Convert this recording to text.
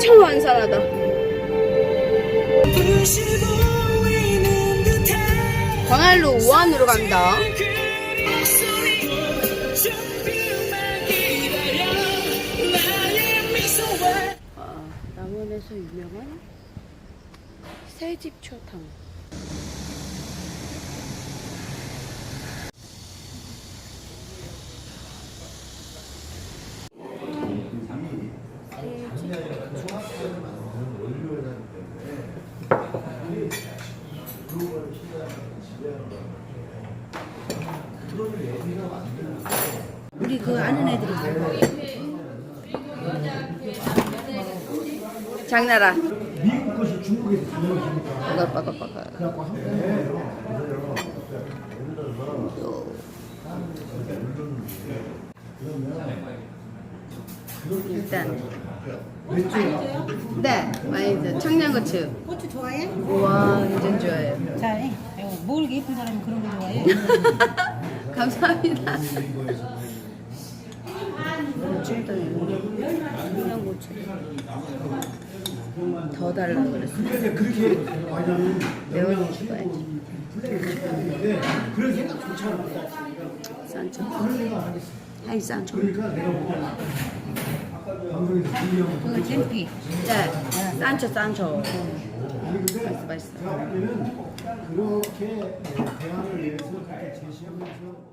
엄청 완산하다. 광안로 우안으로 간다. 아, 남원에서 유명한 새집초탕. 우리 그 아는 애들이 장나라. 미국 것이 중국에서 가능하십니까? 빠글빠글빠글. 그래갖고 한국에 일단. 네, 많이 드 청양고추. 고추 좋아해? 우와, 완전 좋아해요. 잘해. 아이고, 모르게 예쁜 사람은 그런 거 좋아해. 감사합니다. 청양고추. 더 달라고 그랬어. 그렇게 매운 거. 그런. 산초. 생각 하겠어. 하이 산초. 그러니까 내가 그거 잼피. 네, 산초, 산초. 근데 맛있어, 맛있어. 그렇게 대안을 위해서 제시하면서